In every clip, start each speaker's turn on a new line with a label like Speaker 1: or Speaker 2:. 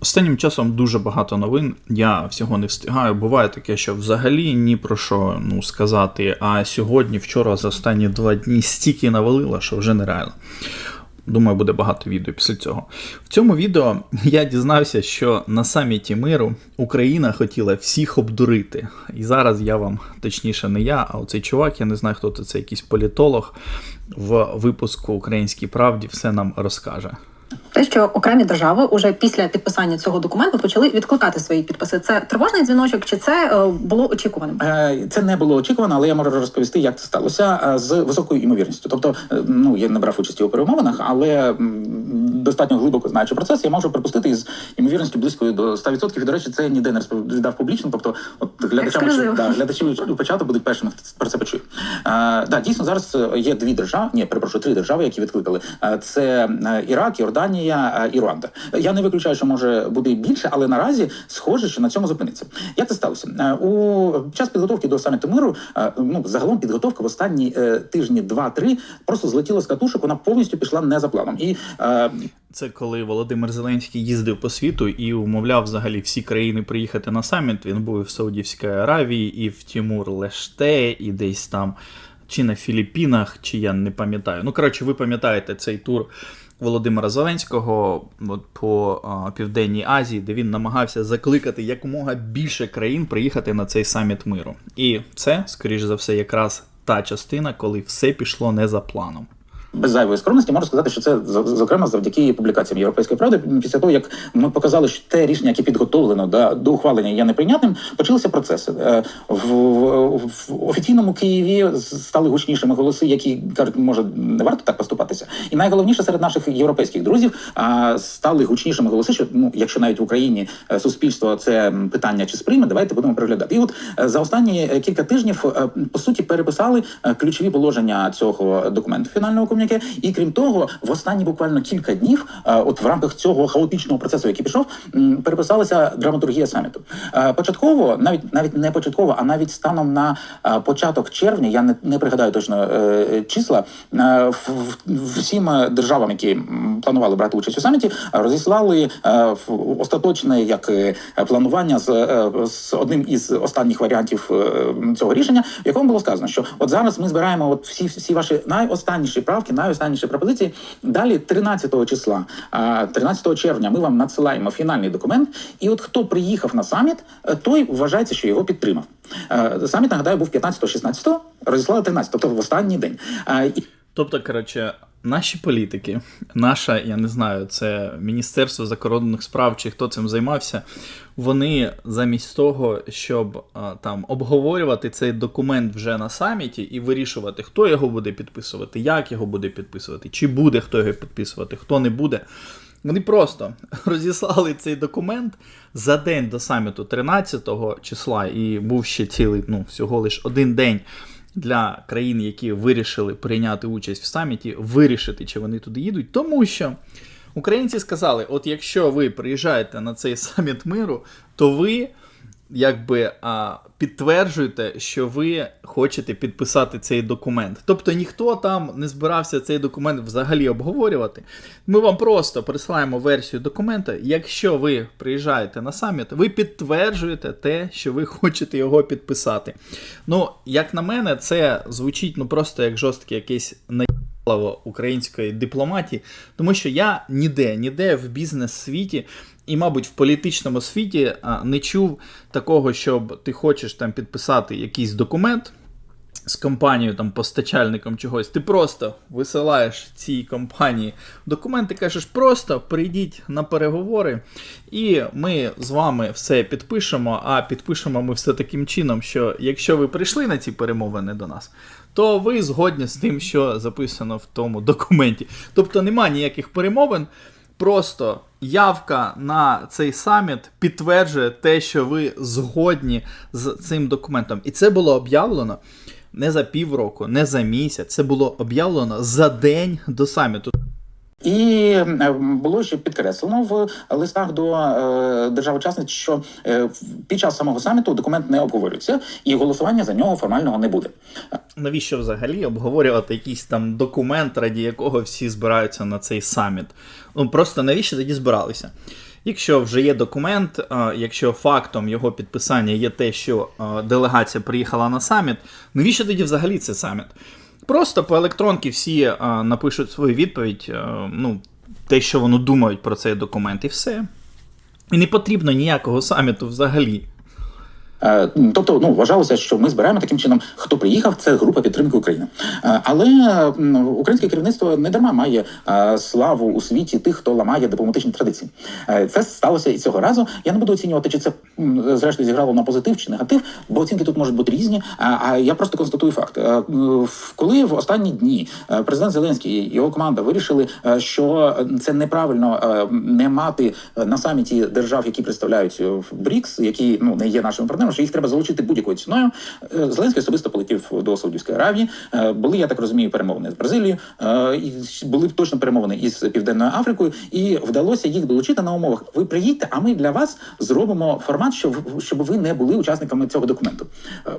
Speaker 1: Останнім часом дуже багато новин. Я всього не встигаю. Буває таке, що взагалі ні про що ну, сказати. А сьогодні, вчора, за останні два дні стільки навалило, що вже нереально. Думаю, буде багато відео після цього. В цьому відео я дізнався, що на саміті миру Україна хотіла всіх обдурити. І зараз я вам, точніше, не я, а оцей чувак, я не знаю, хто це, це якийсь політолог, в випуску Українській правді все нам розкаже.
Speaker 2: Те, що окремі держави уже після підписання цього документу почали відкликати свої підписи. Це тривожний дзвіночок, чи це е, було очікуваним?
Speaker 3: Е, Це не було очікувано, але я можу розповісти, як це сталося е, з високою імовірністю. Тобто, ну я не брав участі у перемовинах, але достатньо глибоко знаючи процес, я можу припустити із імовірністю близькою до 100%. І, до речі, це ніде не розповідав публічно. Тобто, от глядачам, да, глядачі початку будуть першими про це почує. Е, да, дійсно, зараз е, є дві держави, ні, перепрошую, три держави, які відкликали. Це е, Ірак, Йорданія е, і Руанда. Я не виключаю, що може бути і більше, але наразі схоже, що на цьому зупиниться. Як це сталося? У час підготовки до саміту миру, ну загалом підготовка в останні тижні два-три просто злетіла з катушок. Вона повністю пішла не за планом. І
Speaker 1: Це коли Володимир Зеленський їздив по світу і умовляв взагалі всі країни приїхати на саміт. Він був і в Саудівській Аравії, і в Тімур Леште, і десь там, чи на Філіппінах, чи я не пам'ятаю. Ну, коротше, ви пам'ятаєте цей тур Володимира Зеленського от, по а, Південній Азії, де він намагався закликати якомога більше країн приїхати на цей саміт миру. І це, скоріш за все, якраз та частина, коли все пішло не за планом.
Speaker 3: Без зайвої скромності можу сказати, що це зокрема завдяки публікаціям Європейської правди. Після того як ми показали, що те рішення, яке підготовлено до, до ухвалення, є неприйнятним, почалися процеси Е, в, в, в офіційному Києві стали гучнішими голоси, які кажуть, може не варто так поступатися. І найголовніше серед наших європейських друзів стали гучнішими голоси, що ну, якщо навіть в Україні е, суспільство це питання чи сприйме, давайте будемо переглядати. І от е, за останні кілька тижнів по суті переписали ключові положення цього документу фінального ком'юніке. І крім того, в останні буквально кілька днів, е, от в рамках цього хаотичного процесу, який пішов, переписалася драматургія саміту. Е, Початково, навіть навіть не початково, а навіть станом на е, початок червня, я не, не пригадаю точно числа. Всім державам, які планували брати участь у саміті, розіслали остаточне як планування з, з одним із останніх варіантів цього рішення, в якому було сказано, що от зараз ми збираємо от всі, всі ваші найостанніші правки, найостанніші пропозиції. Далі, 13 числа, е, 13 червня, ми вам надсилаємо фінальний документ. І от хто приїхав на саміт, е, той вважається, що його підтримав. Е, Саміт нагадаю був 15-16, розіслали 13, тобто в останній день. Е,
Speaker 1: Тобто, коротше, наші політики, наша, я не знаю, це Міністерство закордонних справ чи хто цим займався, вони замість того, щоб там обговорювати цей документ вже на саміті і вирішувати, хто його буде підписувати, як його буде підписувати, чи буде хто його підписувати, хто не буде. Вони просто розіслали цей документ за день до саміту 13 числа, і був ще цілий, ну, всього лиш один день для країн, які вирішили прийняти участь в саміті, вирішити, чи вони туди їдуть, тому що українці сказали: от якщо ви приїжджаєте на цей саміт миру, то ви якби а, підтверджуєте, що ви хочете підписати цей документ. Тобто ніхто там не збирався цей документ взагалі обговорювати. Ми вам просто присилаємо версію документа. Якщо ви приїжджаєте на саміт, ви підтверджуєте те, що ви хочете його підписати. Ну, як на мене, це звучить ну просто як жорсткий якийсь наїбалово української дипломатії, тому що я ніде, ніде в бізнес-світі і, мабуть, в політичному світі не чув такого, щоб ти хочеш там підписати якийсь документ. З компанією, там, постачальником чогось, ти просто висилаєш цій компанії документи, кажеш, просто прийдіть на переговори, і ми з вами все підпишемо. А підпишемо ми все таким чином, що якщо ви прийшли на ці перемовини до нас, то ви згодні з тим, що записано в тому документі. Тобто нема ніяких перемовин. Просто явка на цей саміт підтверджує те, що ви згодні з цим документом. І це було об'явлено не за півроку, не за місяць. Це було об'явлено за день до саміту.
Speaker 3: І е, було ще підкреслено в листах до е, держав-учасниць, що е, під час самого саміту документ не обговорюється, і голосування за нього формального не буде.
Speaker 1: Навіщо взагалі обговорювати якийсь там документ, раді якого всі збираються на цей саміт? Ну просто навіщо тоді збиралися? Якщо вже є документ, якщо фактом його підписання є те, що делегація приїхала на саміт, навіщо тоді взагалі це саміт? Просто по електронці всі а, напишуть свою відповідь, а, ну, те, що вони думають про цей документ, і все. І не потрібно ніякого саміту взагалі.
Speaker 3: Е, Тобто, ну вважалося, що ми збираємо таким чином, хто приїхав, це група підтримки України. Е, Але українське керівництво не дарма має е, славу у світі тих, хто ламає дипломатичні традиції. Це сталося і цього разу. Я не буду оцінювати, чи це зрештою зіграло на позитив чи негатив, бо оцінки тут можуть бути різні. А я просто констатую факт. Коли в останні дні президент Зеленський і його команда вирішили, що це неправильно не мати на саміті держав, які представляють БРІКС, які ну не є нашими партнерами, що їх треба залучити будь-якою ціною. Е, Зеленський особисто полетів до Саудівської Аравії. Е, Були, я так розумію, перемовини з Бразилією, е, були точно перемовини із Південною Африкою, і вдалося їх долучити на умовах. Ви приїдьте, а ми для вас зробимо формат, щоб щоб ви не були учасниками цього документу.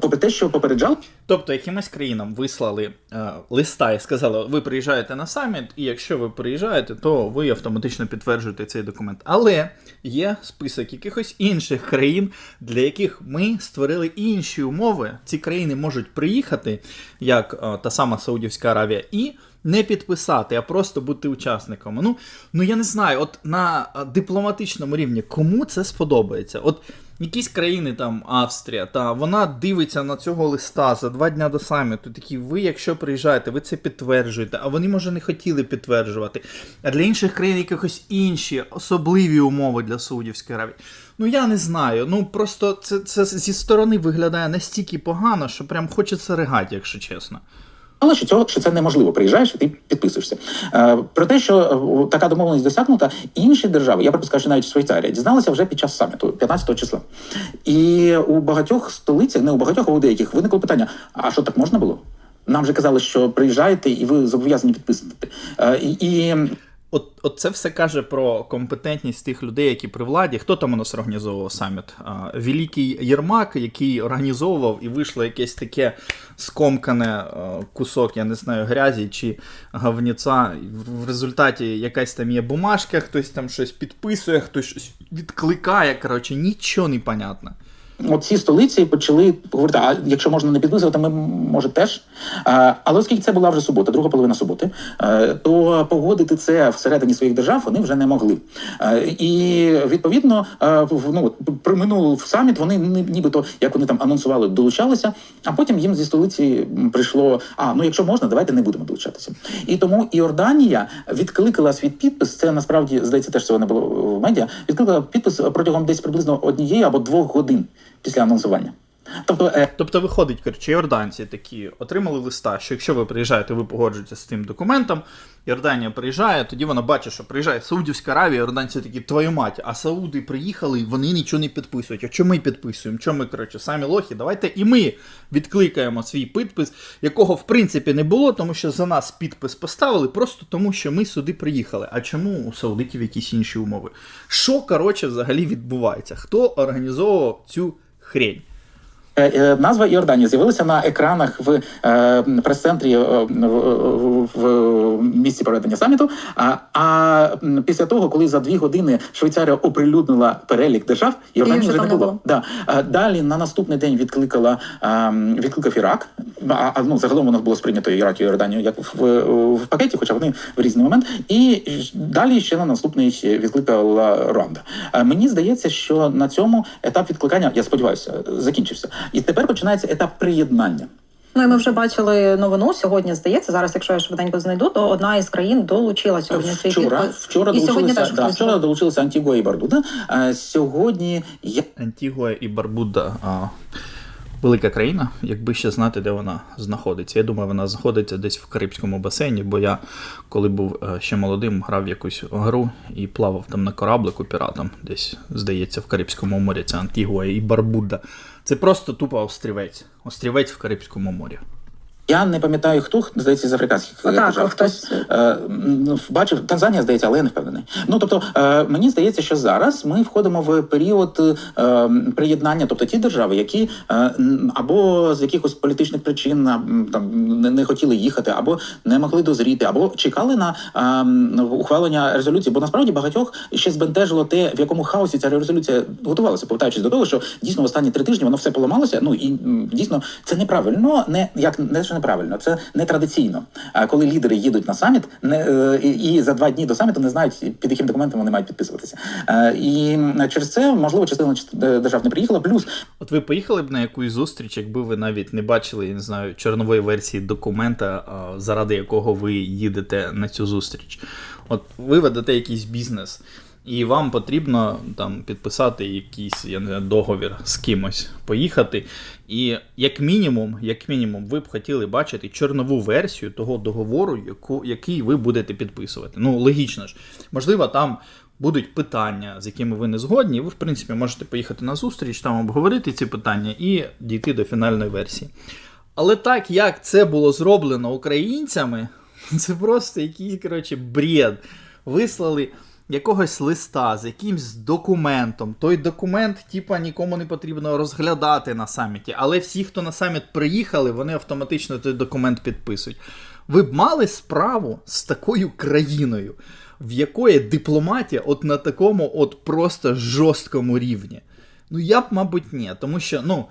Speaker 3: Попри те, що попереджали.
Speaker 1: Тобто, якимось країнам вислали е, листа і сказали, ви приїжджаєте на саміт, і якщо ви приїжджаєте, то ви автоматично підтверджуєте цей документ. Але є список якихось інших країн, для яких ми створили інші умови. Ці країни можуть приїхати, як е, та сама Саудівська Аравія, і не підписати, а просто бути учасниками. Ну, ну я не знаю, от на е, дипломатичному рівні кому це сподобається? От якісь країни, там Австрія, та вона дивиться на цього листа за два дня до саміту. Такі, ви, якщо приїжджаєте, ви це підтверджуєте, а вони, може, не хотіли підтверджувати. А для інших країн якихось інші особливі умови для Саудівської Аравії. Ну я не знаю. Ну просто це, це зі сторони виглядає настільки погано, що прям хочеться ригати, якщо чесно.
Speaker 3: Але що цього що це неможливо. Приїжджаєш ти підписуєшся. Е, про те, що е, така домовленість досягнута, інші держави, я припускаю, що навіть Швейцарія, дізналася вже під час саміту, 15 числа. І у багатьох столицях, не у багатьох, а у деяких виникло питання: а що так можна було? Нам же казали, що приїжджаєте і ви зобов'язані підписувати. Е, і
Speaker 1: От, от це все каже про компетентність тих людей, які при владі. Хто там у нас організовував саміт? Великий Єрмак, який організовував, і вийшло якесь таке скомкане кусок, я не знаю, грязі чи В в результаті якась там є бумажка, хтось там щось підписує, хтось щось відкликає. Коротше, нічого не понятно.
Speaker 3: От ці столиці почали говорити, а якщо можна не підписувати, ми може теж. Але оскільки це була вже субота, друга половина суботи, е, то погодити це всередині своїх держав вони вже не могли. Е, І відповідно, е, в- ну, проминув саміт, вони ні- нібито, як вони там анонсували, долучалися, а потім їм зі столиці прийшло: а ну якщо можна, давайте не будемо долучатися. І тому Іорданія відкликала свій підпис. Це насправді здається, теж цього не було в медіа. Відкликала підпис протягом десь приблизно однієї або двох годин після анонсування. Тобто, е,
Speaker 1: Тобто виходить, коротше, йорданці такі отримали листа, що якщо ви приїжджаєте, ви погоджуєтеся з тим документом. Йорданія приїжджає, тоді вона бачить, що приїжджає Саудівська Аравія, йорданці такі, твою мать, а Сауди приїхали, вони нічого не підписують. А що ми підписуємо? Що ми, коротше, самі лохи? Давайте і ми відкликаємо свій підпис, якого в принципі не було, тому що за нас підпис поставили, просто тому що ми сюди приїхали. А чому у саудитів якісь інші умови? Що, коротше, взагалі відбувається? Хто організовував цю хрень?
Speaker 3: Е, е, Назва Іорданія з'явилася на екранах в е, прес-центрі е, в, в, в місці проведення саміту. А, а після того, коли за дві години Швейцарія оприлюднила перелік держав, Йорданії
Speaker 2: вже
Speaker 3: не
Speaker 2: не
Speaker 3: було.
Speaker 2: було.
Speaker 3: Да. Далі на наступний день відкликала е, відкликав Ірак. А, а ну загалом воно було сприйнято Ірак і Іорданію як в, в пакеті, хоча вони в різний момент. І далі ще на наступний відкликала Руанда. Е, Мені здається, що на цьому етап відкликання, я сподіваюся, закінчився. І тепер починається етап приєднання.
Speaker 2: Ну і ми вже бачили новину сьогодні. Здається, зараз, якщо я швиденько знайду, то одна із країн долучила сьогодні
Speaker 3: Вчора, вчора
Speaker 2: і сьогодні теж
Speaker 3: да, вчора
Speaker 2: зробив.
Speaker 3: долучилися Антігуа і Барбуда. А сьогодні я
Speaker 1: Антігуа і Барбуда а, велика країна, якби ще знати, де вона знаходиться. Я думаю, вона знаходиться десь в Карибському басейні, бо я, коли був е, ще молодим, грав якусь гру і плавав там на кораблику піратом, десь, здається, в Карибському морі. Це Антігуа і Барбуда. Це просто тупо острівець. Острівець в Карибському морі.
Speaker 3: Я не пам'ятаю, хто здається з африканських
Speaker 2: Отак,
Speaker 3: держав.
Speaker 2: хтось.
Speaker 3: Е, бачив Танзанія, здається, але я не впевнений. Ну тобто, е, мені здається, що зараз ми входимо в період е, приєднання, тобто ті держави, які е, або з якихось політичних причин там не, хотіли їхати, або не могли дозріти, або чекали на е, ухвалення резолюції. Бо насправді багатьох ще збентежило те, в якому хаосі ця резолюція готувалася, повертаючись до того, що дійсно в останні три тижні воно все поламалося. Ну і дійсно це неправильно, не як не неправильно, це не традиційно. А коли лідери їдуть на саміт, не е, і, за два дні до саміту не знають під яким документом вони мають підписуватися. Е, І через це можливо частина держав не приїхала. Плюс
Speaker 1: От ви поїхали б на якусь зустріч, якби ви навіть не бачили, я не знаю, чорнової версії документа, заради якого ви їдете на цю зустріч. От ви ведете якийсь бізнес, і вам потрібно там підписати якийсь я не знаю, договір з кимось, поїхати. І як мінімум, як мінімум, ви б хотіли бачити чорнову версію того договору, яку, який ви будете підписувати. Ну, логічно ж. Можливо, там будуть питання, з якими ви не згодні, ви, в принципі, можете поїхати на зустріч, там обговорити ці питання і дійти до фінальної версії. Але так, як це було зроблено українцями, це просто якийсь, коротше, бред. Вислали якогось листа з якимсь документом. Той документ, типа, нікому не потрібно розглядати на саміті. Але всі, хто на саміт приїхали, вони автоматично той документ підписують. Ви б мали справу з такою країною, в якої дипломатія от на такому от просто жорсткому рівні. Ну, я б, мабуть, ні, тому що, ну.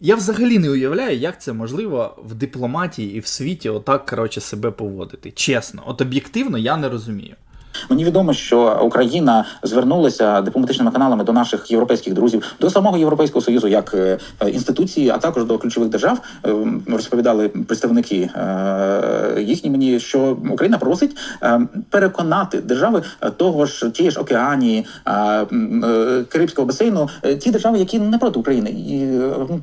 Speaker 1: Я взагалі не уявляю, як це можливо в дипломатії і в світі отак, коротше, себе поводити. Чесно, от об'єктивно я не розумію.
Speaker 3: Мені відомо, що Україна звернулася дипломатичними каналами до наших європейських друзів, до самого Європейського союзу як е, інституції, а також до ключових держав. Е, Розповідали представники е, їхні мені, що Україна просить е, переконати держави того ж тієї ж Океанії, Карибського басейну, ті держави, які не проти України,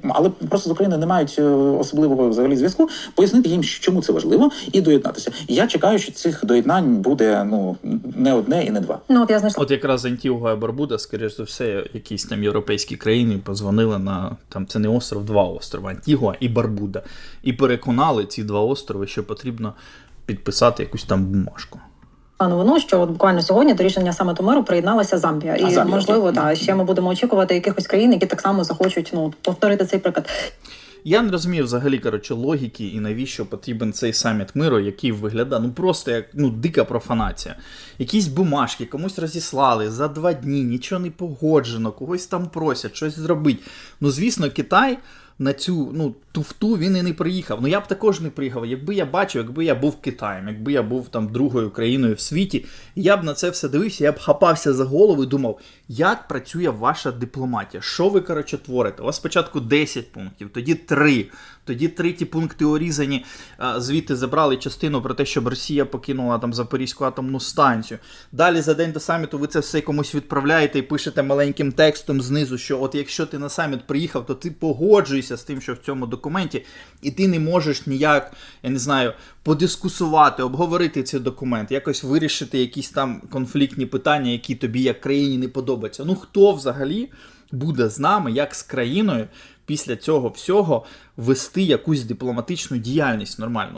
Speaker 3: але просто з Україною не мають особливого взагалі зв'язку, пояснити їм, чому це важливо, і доєднатися. Я чекаю, що цих доєднань буде ну не одне і не два.
Speaker 2: Ну от я знайшла
Speaker 1: От якраз Антігуа і Барбуда, скоріш за все, якісь там європейські країни позвонили на там це не остров, два острова Антігуа і Барбуда. І переконали ці два острови, що потрібно підписати якусь там бумажку.
Speaker 2: новину, що от буквально сьогодні до рішення саміту миру приєдналася Замбія. І
Speaker 3: А, Замбія,
Speaker 2: можливо,
Speaker 3: окей.
Speaker 2: да, ще ми будемо очікувати якихось країн, які так само захочуть ну повторити цей приклад.
Speaker 1: Я не розумію взагалі коротше, логіки і навіщо потрібен цей саміт миру, який виглядає ну просто як ну дика профанація. Якісь бумажки комусь розіслали за два дні, нічого не погоджено, когось там просять щось зробити. Ну звісно, Китай. На цю ну туфту він і не приїхав. Ну я б також не приїхав. Якби я бачив, якби я був Китаєм, якби я був там другою країною в світі, я б на це все дивився, я б хапався за голову і думав, як працює ваша дипломатія? Що ви коротше творите? У вас спочатку 10 пунктів, тоді 3. Тоді треті пункти урізані, звідти забрали частину про те, щоб Росія покинула там Запорізьку атомну станцію. Далі за день до саміту ви це все комусь відправляєте і пишете маленьким текстом знизу, що от якщо ти на саміт приїхав, то ти погоджуєшся з тим, що в цьому документі, і ти не можеш ніяк, я не знаю, подискусувати, обговорити цей документ, якось вирішити якісь там конфліктні питання, які тобі як країні не подобаються. Ну хто взагалі буде з нами, як з країною, після цього всього вести якусь дипломатичну діяльність нормально?